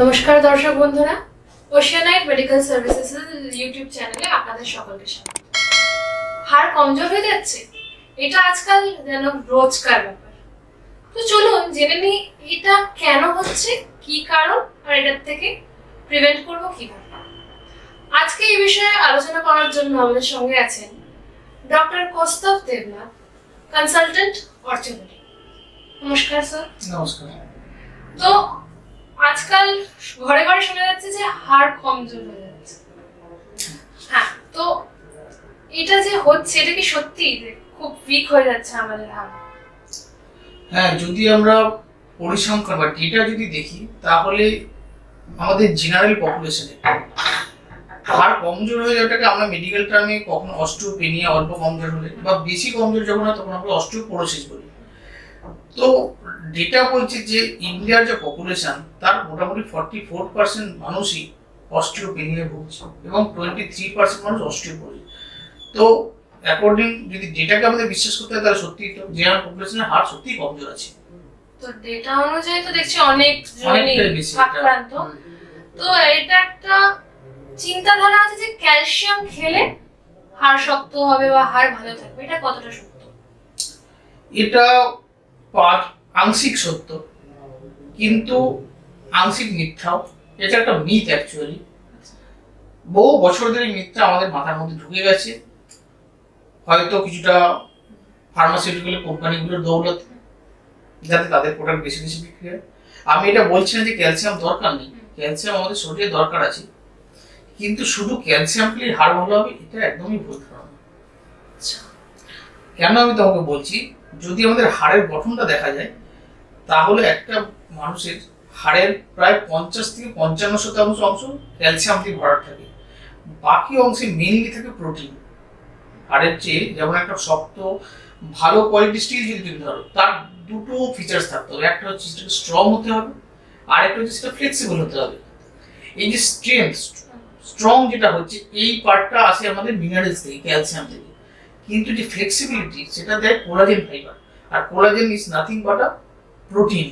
নমস্কার দর্শক বন্ধুরা ওশিয়ানাইট মেডিকেল সার্ভিসেস ইউটিউব চ্যানেলে আপনাদের সকলকে স্বাগত। হাড় কমজোর হয়ে যাচ্ছে এটা আজকাল যেন রোজকার ব্যাপার। তো চলুন জেনে নিই এটা কেন হচ্ছে কি কারণ আর এটার থেকে প্রিভেন্ট করব কীভাবে? আজকে এই বিষয়ে আলোচনা করার জন্য আমাদের সঙ্গে আছেন doctor Kaustav Debnath consultant orthopaedic নমস্কার স্যার নমস্কার। তো আজকাল ঘরে ঘরে শোনা যাচ্ছে যে হাড় কমজোর হয়ে যাচ্ছে। হ্যাঁ তো এটা যে হচ্ছে, এটা কি সত্যি খুব উইক হয়ে যাচ্ছে আমাদের হাড় হ্যাঁ যদি আমরা পরিসংখ্যান বা ডেটা যদি দেখি, তাহলে আমাদের জেনারেল পপুলেশনে হাড় কমজোর হয়ে যাওয়াটাকে আমরা মেডিকেল টার্মে কখনো অস্টিওপেনিয়া অল্প কমজোর হলে বা বেশি কমজোর যখন হয়, তখন আমরা অস্টিওপোরোসিস বলি। তো ডেটা বলছে যে ইন্ডিয়ার যে পপুলেশন তার মোটামুটি ফর্টি ফোর পার্সেন্ট মানুষই অস্টিওপেনিয়া ভুগছে এবং টোয়েন্টি থ্রি পার্সেন্ট মানুষ অস্টিওপোরোসিস তো অ্যাকর্ডিং যদি ডেটাকে আমাদের বিশ্বাস করতে হয় তাহলে সত্যি তো জেনারেল পপুলেশনের হার সত্যিই কমজোর আছে। তো ডেটা অনুযায়ী তো দেখছি অনেক। আক্রান্ত তো এটা একটা চিন্তাধারা আছে যে ক্যালসিয়াম খেলে হাড় শক্ত হবে বা হাড় ভালো থাকবে এটা কতটা সত্য? এটা পা- আংশিক সত্য। কিন্তু আংশিক মিথ্যাও। এটা একটা মিথ অ্যাকচুয়ালি বহু বছর ধরে মিথ্যা আমাদের মাথার মধ্যে ঢুকে গেছে। হয়তো কিছুটা ফার্মাসিউটিক্যাল কোম্পানিগুলোর দৌলত, যাতে তাদের প্রোডাক্ট বেশি বেশি বিক্রি হয়। আমি এটা বলছি না যে ক্যালসিয়াম দরকার নেই। ক্যালসিয়াম আমাদের শরীরে দরকার আছে। কিন্তু শুধু ক্যালসিয়াম খেলে হাড় ভালো হবে, এটা একদমই ভুল ধারণা। কেন আমি তোমাকে বলছি? যদি আমাদের হাড়ের গঠনটা দেখা যায়, তাহলে একটা মানুষের হাড়ের প্রায় পঞ্চাশ থেকে পঞ্চান্ন শতাংশ অংশ ক্যালসিয়াম দিয়ে ভরা থাকে। বাকি অংশে মেনলি থাকে প্রোটিন হাড়ের চেয়ে যেমন একটা শক্ত, ভালো কোয়ালিটি স্টিল যদি তুমি ধরো, তার দুটো ফিচার্স থাকতে হবে। একটা হচ্ছে সেটা স্ট্রং হতে হবে আর একটা হচ্ছে সেটা ফ্লেক্সিবল হতে হবে। এই যে স্ট্রেংথ স্ট্রং যেটা হচ্ছে, এই পার্টটা আসে আমাদের মিনারেলস থেকে ক্যালসিয়াম থেকে। কিন্তু যে ফ্লেক্সিবিলিটি সেটা দেয় collagen fibre R collagen is nothing but a protein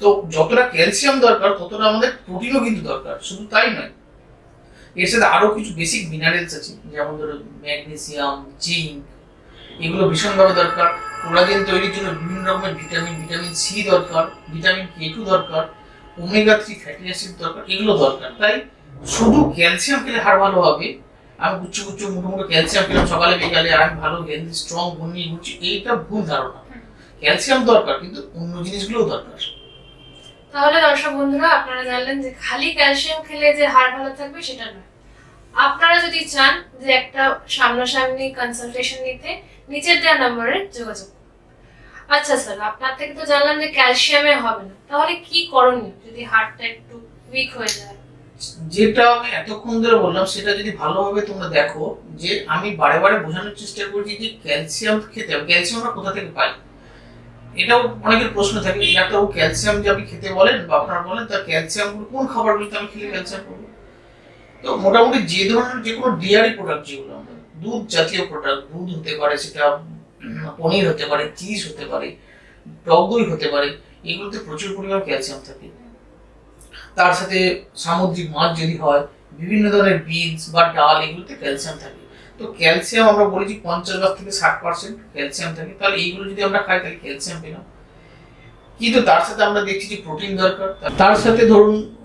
তো যতটা ক্যালসিয়াম দরকার, ততটা আমাদের প্রোটিনও কিন্তু দরকার। শুধু তাই নয়, এর সাথে আরও কিছু বেসিক মিনারেলস আছে, যেমন ধরো ম্যাগনেসিয়াম জিঙ্ক এগুলো ভীষণভাবে দরকার। কোলাজেন তৈরির জন্য বিভিন্ন রকমের ভিটামিন ভিটামিন সি দরকার ভিটামিন কে টু দরকার ওমেগা থ্রি ফ্যাটি অ্যাসিড দরকার, এগুলো দরকার। তাই শুধু ক্যালসিয়াম খেলে হাড় ভালো হবে আমি গুচ্ছ গুচ্ছ মুঠো মুঠো ক্যালসিয়াম খেলাম সকালে বিকালে আর আমি ভালো হেলদি স্ট্রং এইটা ভুল ধারণা। ক্যালসিয়াম দরকার কিন্তু অন্য জিনিসগুলোও দরকার। তাহলে দর্শক বন্ধুরা আপনারা জানলেন যে খালি ক্যালসিয়াম খেলে যে হাড় ভালো থাকবে সেটা নয়। আপনারা যদি চান যে একটা সামনাসামনি কনসালটেশন নিতে নিচের দেওয়া নম্বরে যোগাযোগ। আচ্ছা স্যার আপনার থেকে তো জানলাম যে ক্যালসিয়ামে হবে না। তাহলে কি করণীয় যদি হাড়টা একটু উইক হয়ে যায়? যেটা আমি এতক্ষণ ধরে বললাম, সেটা যদি ভালোভাবে তোমরা দেখো, যে আমি বারে বারে বোঝানোর চেষ্টা করছি যে ক্যালসিয়াম খেতে হবে। ক্যালসিয়াম আমরা কোথা থেকে পাই? এটাও অনেকের প্রশ্ন থাকে ডাক্তারবাবু ক্যালসিয়াম যে আপনি খেতে বলেন বা আপনারা বলেন তার ক্যালসিয়াম কোন খাবারগুলোতে আমি খেলে ক্যালসিয়াম পাবো? তো মোটামুটি যে ধরনের যে কোনো ডেয়ারি প্রোডাক্ট যেগুলো আমরা, দুধ জাতীয় প্রোডাক্ট দুধ হতে পারে, সেটা পনির হতে পারে চিজ হতে পারে, টক দই হতে পারে, এগুলোতে প্রচুর পরিমাণ ক্যালসিয়াম থাকে। তার সাথে সামুদ্রিক মাছ যদি হয়, বিভিন্ন ধরনের বিনস বা ডাল এগুলোতে ক্যালসিয়াম থাকে। তো ক্যালসিয়াম আমরা বলেছি পঞ্চাশ ভাগ থেকে ষাট পার্সেন্ট ক্যালসিয়াম থাকে। তাহলে এইগুলো যদি আমরা খাই, তাহলে ক্যালসিয়াম পেলাম। কিন্তু তার সাথে আমরা দেখছি যে প্রোটিন দরকার। তার সাথে ধরুন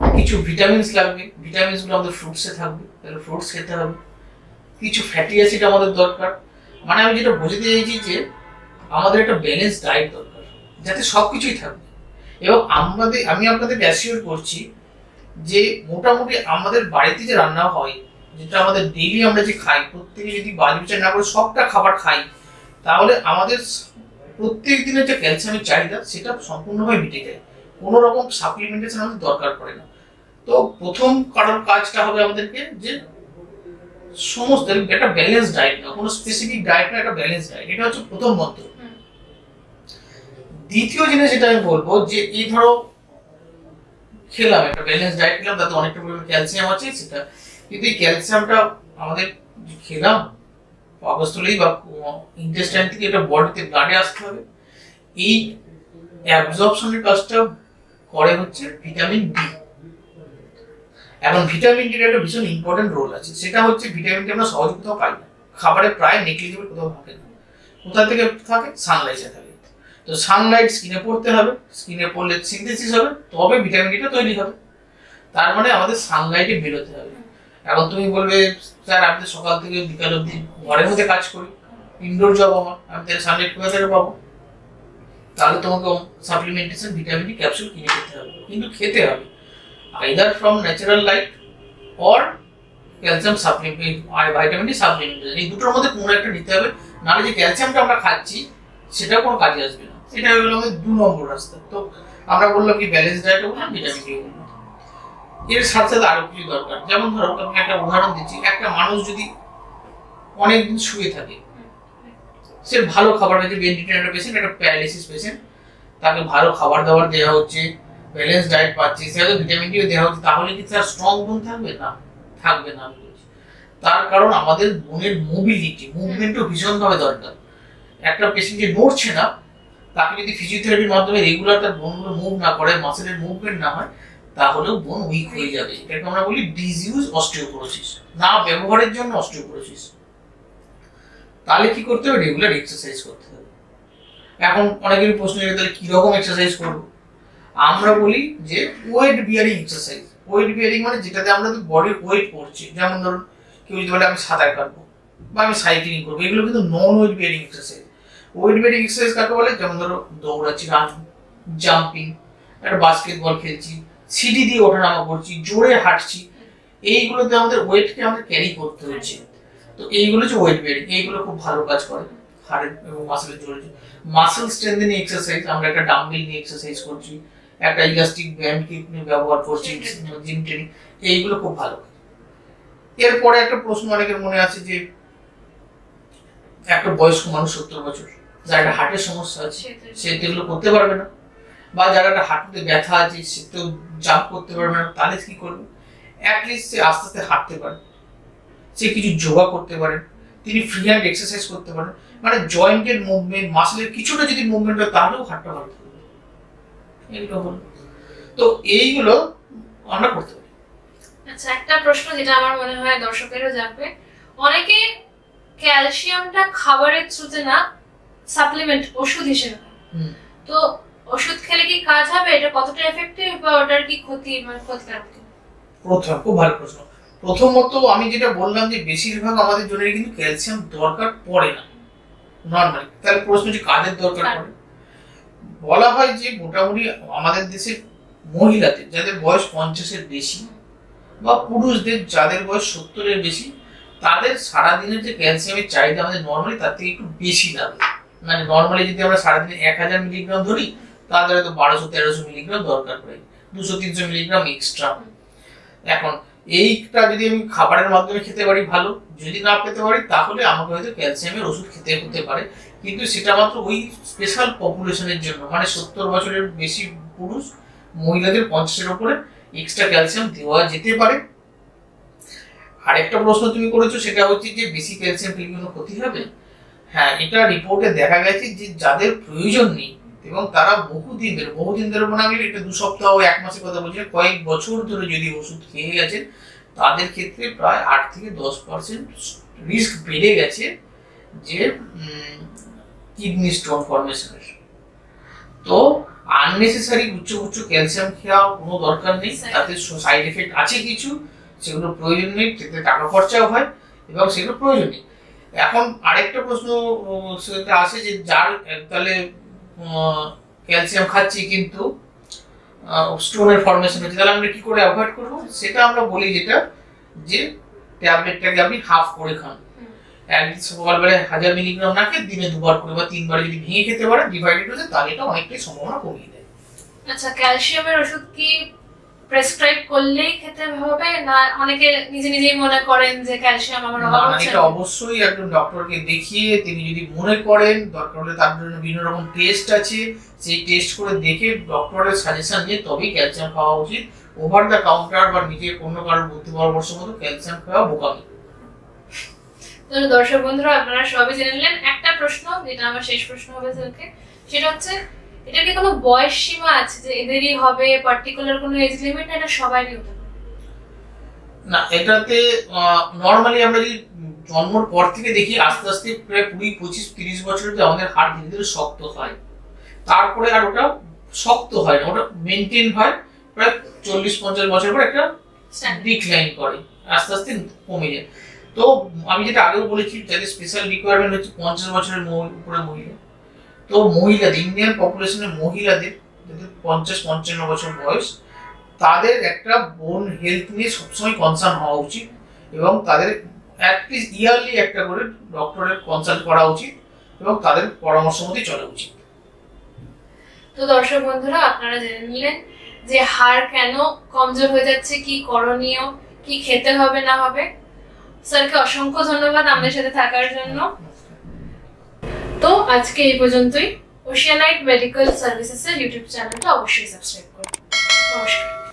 কিছু ভিটামিনস লাগবে। ভিটামিনসগুলো আমাদের ফ্রুটসে থাকবে। তাহলে ফ্রুটস খেতে হবে। কিছু ফ্যাটি অ্যাসিড আমাদের দরকার। মানে আমি যেটা বুঝতে চাইছি যে আমাদের একটা ব্যালেন্স ডায়েট দরকার। যাতে সব কিছুই থাকবে। এবং আমাদের, আমি আপনাদের অ্যাসিওর করছি যে মোটামুটি আমাদের বাড়িতে যে রান্না হয়, যেটা আমাদের ডেইলি আমরা যে খাই, প্রত্যেকে যদি বাজি বিচার না করে সবটা খাবার খাই, তাহলে আমাদের প্রত্যেক দিনের যে ক্যালসিয়ামের চাহিদা, সেটা সম্পূর্ণভাবে মিটে যায় কোনো রকম সাপ্লিমেন্টেশন আমাদের দরকার পড়ে না তো প্রথম কারণ কাজটা হবে আমাদেরকে যে সমস্ত, একটা ব্যালেন্স ডায়েট না, কোনো স্পেসিফিক ডায়েট না, একটা ব্যালেন্স ডায়েট এটা হচ্ছে প্রথম মন্ত্র। দ্বিতীয় জিনিস যেটা আমি বলব যে এই ধরো খেলাম, একটা ব্যালেন্স ডায়েট খেলাম, তাতে অনেকটা পরিমাণে ক্যালসিয়াম আছে, সেটা কিন্তু এই ক্যালসিয়ামটা আমাদের খেলাম পাকস্থলেই বা ইন্টেস্টাইন থেকে এটা বডিতে ব্লাডে আসতে হবে। এই অ্যাবজর্পশনের কাজটা করে হচ্ছে ভিটামিন ডি এখন ভিটামিন ডির একটা ভীষণ ইম্পর্টেন্ট রোল আছে। সেটা হচ্ছে ভিটামিন ডি আমরা সহজে কোথাও পাই না। খাবারে প্রায় নেগলিজেবল কোথাও থাকে না। কোথা থেকে থাকে? সানলাইটে থাকে। তো সানলাইট স্কিনে পড়তে হবে স্কিনে পড়লে সিনথেসিস হবে, তবে ভিটামিন ডিটা তৈরি হবে। তার মানে আমাদের সানলাইটে বেরোতে হবে। এখন তুমি বলবে, স্যার, আমি তো সকাল থেকে বিকাল অবধি ঘরের মধ্যে কাজ করি। ইনডোর জব আমার, আমি তাহলে সানলাইট কোথা থেকে পাবো? তাহলে তোমাকে সাপ্লিমেন্টেশন ভিটামিন ডি ক্যাপসুল কিনে খেতে হবে। কিন্তু খেতে হবে। Either from natural light or calcium supplement vitamin D supplementation এই দুটোর মধ্যে কোনো একটা নিতে হবে। নাহলে যে ক্যালসিয়ামটা আমরা খাচ্ছি, সেটাও কোনো কাজে আসবে না। এটা হলো দু নম্বর রাস্তা। তো আমরা বললাম কি ব্যালেন্স ডায়েট বললাম ভিটামিন ডি এর সাথে সাথে আরও কিছু দরকার। যেমন ধরো, আমি একটা উদাহরণ দিচ্ছি, একটা মানুষ যদি অনেকদিন শুয়ে থাকে, সে ভালো খাবার খাচ্ছে ভেন্টিলেটর পেশেন্ট একটা প্যারালিসিস পেশেন্ট তাকে ভালো খাবার দাবার দেওয়া হচ্ছে ব্যালেন্স ডায়েট পাচ্ছে, সে হয়তো ভিটামিন ডিও দেওয়া হচ্ছে, তাহলে কি তার স্ট্রং বোন থাকবে? না থাকবে না তার কারণ আমাদের বোনের মোবিলিটি মুভমেন্টও ভীষণভাবে দরকার। একটা পেশেন্ট যে নড়ছে না তাকে যদি ফিজিওথেরাপির মাধ্যমে রেগুলার তার বোনগুলো মুভ না করে মাসেলের মুভমেন্ট না হয়, তাহলেও বোন উইক হয়ে যাবে। এটাকে আমরা বলি ডিজিউজ অস্টিওপোরোসিস না, ব্যবহারের জন্য অস্টিওপোরোসিস তাহলে কি করতে হবে? রেগুলার এক্সারসাইজ করতে হবে। এখন অনেকেরই প্রশ্ন জাগে তাহলে কীরকম এক্সারসাইজ করব? আমরা বলি যে weight bearing exercise weight bearing মানে যেটাতে আমরা বডির ওয়েট পড়ছি। যেমন ধরুন, কেউ যদি বলে, আমি সাঁতার কাটবো বা আমি সাইক্লিং করব। এগুলো কিন্তু non weight bearing exercise weight bearing exercise কাকে বলে? যেমন ধরো দৌড়াচ্ছি রান জাম্পিং একটা বাস্কেটবল খেলছি সিঁড়ি দিয়ে ওঠানামা করছি জোরে হাঁটছি এইগুলোতে আমাদের ওয়েটকে আমাদের ক্যারি করতে হচ্ছে। তো এইগুলো হচ্ছে ওয়েট বিয়ারিং এইগুলো খুব ভালো কাজ করে। হাড়ের এবং মাসেলের জোরে মাসেল স্ট্রেন্থেনিং এক্সারসাইজ আমরা একটা ডাম্বেল নিয়ে এক্সারসাইজ করছি একটা ইলাস্টিক ব্যান্ড কিট নিয়ে ব্যবহার করছি জিম ট্রেনিং এইগুলো খুব ভালো। এরপরে একটা প্রশ্ন অনেকের মনে আছে যে একটা বয়স্ক মানুষ সত্তর বছর যার একটা হার্টের সমস্যা আছে, সে তো এগুলো করতে পারবে না। বা যার একটা হাঁটুতে ব্যথা আছে, সে তো জাম্প করতে পারবে না, তাহলে কি করবে? অ্যাটলিস্ট সে আস্তে আস্তে হাঁটতে পারে। সে কিছু যোগা করতে পারে, তিনি ফ্রি হ্যান্ড এক্সারসাইজ করতে পারেন মানে জয়েন্টের মুভমেন্ট মাসলের কিছুটা যদি মুভমেন্ট হয়, তাহলেও হাঁটতে ভালো থাকবে এইগুলো হলো। তো এইগুলো আমরা করতে পারি। আচ্ছা একটা প্রশ্ন যেটা আমার মনে হয় দর্শকেরও জানবে অনেকে ক্যালসিয়ামটা খাবারের থ্রুতে না সাপ্লিমেন্ট ওষুধ হিসেবে। তো ওষুধ খেলে কি কাজ হবে? এটা কতটা এফেক্টিভ বা ওটার কি ক্ষতি মানে ক্ষতিকারক কি? প্রথম খুব ভালো প্রশ্ন। প্রথমত আমি যেটা বললাম যে বেশিরভাগ আমাদের জন্য কিন্তু ক্যালসিয়াম দরকার পড়ে না। নর্মালি তাহলে প্রশ্ন যে কাদের দরকার পড়ে? বলা হয় যে মোটামুটি আমাদের দেশের মহিলাদের যাদের বয়স পঞ্চাশের বেশি বা পুরুষদের যাদের বয়স সত্তরের বেশি তাদের সারাদিনের যে ক্যালসিয়ামের চাহিদা আমাদের নর্মালি তার থেকে একটু বেশি লাগে। মানে নর্মালি যদি আমরা সারাদিনে এক হাজার মিলিগ্রাম ধরি, তাহলে হয়তো বারোশো, তেরোশো মিলিগ্রাম দরকার পড়ে। দুশো, তিনশো মিলিগ্রাম এক্সট্রা এখন, এইটা যদি আমি খাবারের মাধ্যমে খেতে পারি ভালো, যদি না পেতে পারি, তাহলে আমাকে হয়তো ক্যালসিয়ামের ওষুধ খেতে হতে পারে। কিন্তু সেটা মাত্র ওই স্পেশাল পপুলেশনের জন্য মানে সত্তর বছরের বেশি পুরুষ মহিলাদের পঞ্চাশের ওপরে এক্সট্রা ক্যালসিয়াম দেওয়া যেতে পারে। আরেকটা প্রশ্ন তুমি করেছ, সেটা হচ্ছে যে বেশি ক্যালসিয়াম খেলে কোনো ক্ষতি হবে? হ্যাঁ এটা রিপোর্টে দেখা গেছে যে যাদের প্রয়োজন নেই এবং তারা বহুদিন ধরে বহুদিন ধরে মনে আমি এটা দু সপ্তাহ এক মাসের কথা বলছি কয়েক বছর ধরে যদি ওষুধ খেয়ে গেছেন তাদের ক্ষেত্রে প্রায় আট থেকে দশ পার্সেন্ট রিস্ক বেড়ে গেছে যে কিডনি স্টোন ফর্মেশনের তো আননেসেসারি উচ্চ উচ্চ ক্যালসিয়াম খাওয়া কোনো দরকার নেই তাতে সাইড এফেক্ট আছে কিছু সেগুলো প্রয়োজন নেই টাকা খরচাও হয় এবং সেগুলো প্রয়োজন নেই। এখন আরেকটা প্রশ্ন সেটা আসে যে যার তাহলে ক্যালসিয়াম খাচ্ছি কিন্তু স্টোনের ফর্মেশন হচ্ছে। তাহলে আমরা কি করে অ্যাভয়েড করব? সেটা আমরা বলি যেটা যে ট্যাবলেটটাকে আপনি হাফ করে খান। একদিন সকালবেলায় হাজার মিলিগ্রাম না খেয়ে দিনে দুবার করে বা তিনবার যদি ভেঙে খেতে পারেন ডিভাইডেড হচ্ছে তাহলে এটা অনেকটাই সম্ভাবনা কমিয়ে দেয়। আচ্ছা ক্যালসিয়ামের ওষুধ কি প্রেসক্রাইব করলেই খেতে হবে না অনেকে নিজে নিজেই মনে করেন যে ক্যালসিয়াম আমার অভাব হচ্ছে এটা অবশ্যই একজন ডক্টরকে দেখিয়ে তিনি যদি মনে করেন দরকার হলে তার জন্য বিভিন্ন রকম টেস্ট আছে সেই টেস্ট করে দেখে ডক্টরের সাজেশন নিয়ে তবেই ক্যালসিয়াম খাওয়া উচিত। ওভার দ্য কাউন্টার বা নিজে অন্য কারোর বুদ্ধি পরামর্শ মতো ক্যালসিয়াম খাওয়া বোকামি। তো দর্শক বন্ধুরা আপনারা সবই জেনে নিলেন। একটা প্রশ্ন যেটা আমার শেষ প্রশ্ন হবে স্যারকে সেটা হচ্ছে এটা কি কোনো বয়স সীমা আছে যে এদেরই হবে? পার্টিকুলার কোনো এজ লিমিট না এটা সবারই হতে না এটাতে নর্মালি আমরা যদি জন্মর পর থেকে দেখি আস্তে আস্তে প্রায় কুড়ি পঁচিশ তিরিশ বছর অব্দি আমাদের হাড় ধীরে ধীরে শক্ত হয়। তারপরে আর ওটা শক্ত হয় না ওটা মেনটেন হয় প্রায় চল্লিশ পঞ্চাশ বছর পর একটা ডিক্লাইন করে আস্তে আস্তে কমে যায়। তো আমি যেটা আগেও বলেছি যাদের স্পেশাল রিকোয়ারমেন্ট হচ্ছে পঞ্চাশ বছরের উপরে মহিলা তো মহিলাদের ইন্ডিয়ান পপুলেশনের মহিলাদের যাদের পঞ্চাশ, পঞ্চান্ন বছর বয়স, তাদের একটা বোন হেলথ নিয়ে সবসময় কনসার্ন হওয়া উচিত এবং তাদের অ্যাটলিস্ট ইয়ারলি একটা করে ডক্টরের কনসাল্ট করা উচিত এবং তাদের পরামর্শ মতোই চলা উচিত। তো দর্শক বন্ধুরা, আপনারা জেনে নিলেন যে হাড় কেন কমজোর হয়ে যাচ্ছে, কি করণীয়, কি খেতে হবে, না হবে। স্যারকে অসংখ্য ধন্যবাদ আমাদের সাথে থাকার জন্য। তো আজকে এই পর্যন্তই। ওশিয়ানাইট মেডিকেল সার্ভিসেসের ইউটিউব চ্যানেলটা অবশ্যই সাবস্ক্রাইব করুন। নমস্কার।